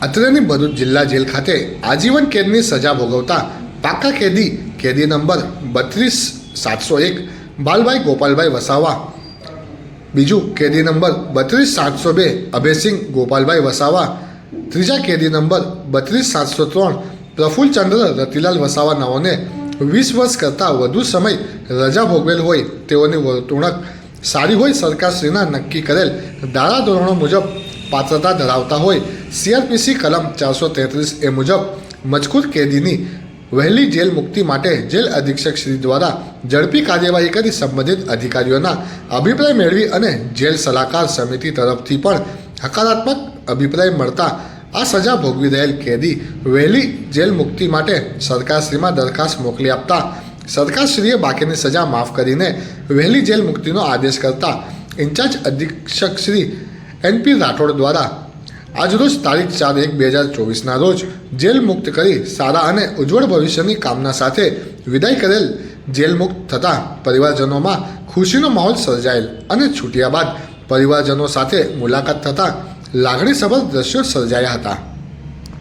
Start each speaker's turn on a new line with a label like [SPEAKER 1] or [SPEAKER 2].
[SPEAKER 1] અત્રેની ભરૂચ જિલ્લા જેલ ખાતે આજીવન કેદની સજા ભોગવતા પાકા કેદી કેદી નંબર બત્રીસ સાતસો એક, બાલભાઈ ગોપાલભાઈ વસાવા. બીજું કેદી નંબર બત્રીસ સાતસો બે, અભયસિંહ ગોપાલભાઈ વસાવા. ત્રીજા કેદી નંબર બત્રીસ સાતસો ત્રણ પ્રફુલ્લચંદ્ર રતિલાલ વસાવા નાઓને વીસ વર્ષ કરતાં વધુ સમય રજા ભોગવેલ હોય તેઓની વર્તુણક સારી હોય સરકારશ્રીના નક્કી કરેલ ધારા ધોરણો મુજબ પાત્રતા ધરાવતા હોય સીઆરપીસી કલમ ચારસો તેત્રીસ એ મુજબ મજકૂર કેદીની વહેલી જેલ મુક્તિ માટે જેલ અધિક્ષક શ્રી દ્વારા ઝડપી કાર્યવાહી કરી સંબંધિત અધિકારીઓના અભિપ્રાય મેળવી અને જેલ સલાહકાર સમિતિ તરફથી પણ હકારાત્મક અભિપ્રાય મળતા આ સજા ભોગવી રહેલ કેદી વહેલી જેલ મુક્તિ માટે સરકારશ્રીમાં દરખાસ્ત મોકલી આપતા સરકારશ્રીએ બાકીની સજા માફ કરીને વહેલી જેલ મુક્તિનો આદેશ કરતા ઇન્ચાર્જ અધિક્ષક શ્રી એનપી રાઠોડ દ્વારા આજરોજ તારીખ ચાર એક બે હજાર ચોવીસના રોજ જેલ મુક્ત કરી સારા અને ઉજ્જવળ ભવિષ્યની કામના સાથે વિદાય કરેલ જેલ મુક્ત થતાં પરિવારજનોમાં ખુશીનો માહોલ સર્જાયેલ અને છૂટ્યા બાદ પરિવારજનો સાથે મુલાકાત થતાં લાગણીસભર દ્રશ્યો સર્જાયા હતા.